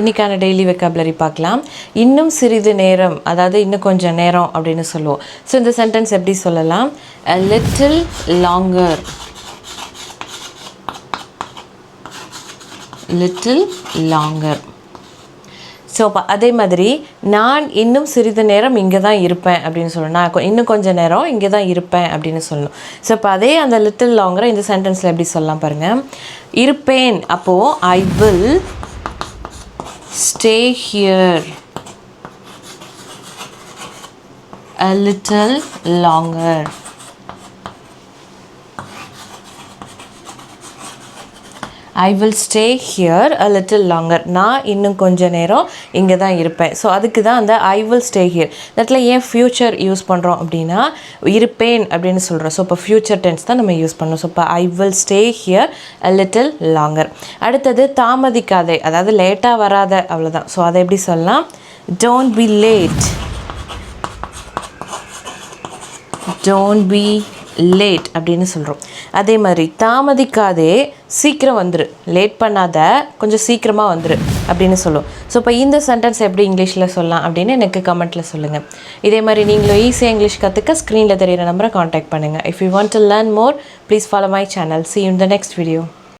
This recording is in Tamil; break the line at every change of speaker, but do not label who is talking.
இன்றைக்கான டெய்லி வெக்காபுலரி பார்க்கலாம். இன்னும் சிறிது நேரம் அதாவது இன்னும் கொஞ்சம் நேரம் அப்படின்னு சொல்லுவோம். ஸோ இந்த சென்டென்ஸ் எப்படி சொல்லலாம்? A little longer little longer so அதே மாதிரி நான் இன்னும் சிறிது நேரம் இங்கே தான் இருப்பேன் அப்படின்னு சொல்லணும். நான் இன்னும் கொஞ்சம் நேரம் இங்கே தான் இருப்பேன் அப்படின்னு சொல்லணும். ஸோ இப்போ அதே அந்த லிட்டில் லாங்கரை இந்த சென்டென்ஸில் எப்படி சொல்லலாம் பாருங்கள் இருப்பேன் அப்போது I will Stay here a little longer. I will stay here a little longer நான் இன்னும் கொஞ்ச நேரம் இங்கே தான் இருப்பேன். ஸோ அதுக்கு தான் அந்த ஐ வில் ஸ்டே ஹியர் தட்டில் ஏன் ஃப்யூச்சர் யூஸ் பண்ணுறோம் அப்படின்னா இருப்பேன் அப்படின்னு சொல்கிறோம் ஸோ இப்போ ஃப்யூச்சர் டென்ஸ் தான் நம்ம யூஸ் பண்ணோம் ஸோ இப்போ I will stay here a little longer அடுத்தது தாமதிக்காதே. அதாவது லேட்டாக வராத அவ்வளோதான் ஸோ அதை எப்படி சொல்லலாம்? Don't be late don't be late அப்படின்னு சொல்கிறோம் அதே மாதிரி தாமதிக்காதே சீக்கிரம் வந்துரு. லேட் பண்ணாத கொஞ்சம் சீக்கிரமாக வந்துரு அப்படின்னு சொல்லுவோம். ஸோ இப்போ இந்த சென்டென்ஸ் எப்படி இங்கிலீஷில் சொல்லலாம் அப்படின்னு எனக்கு கமெண்ட்டில் சொல்லுங்கள் இதே மாதிரி நீங்களும் ஈஸியாக இங்கிலீஷ் கற்றுக்க ஸ்க்ரீனில் தெரியிற நம்பரை காண்டாக்ட் பண்ணுங்கள் if you want to learn more please follow my channel see in the next video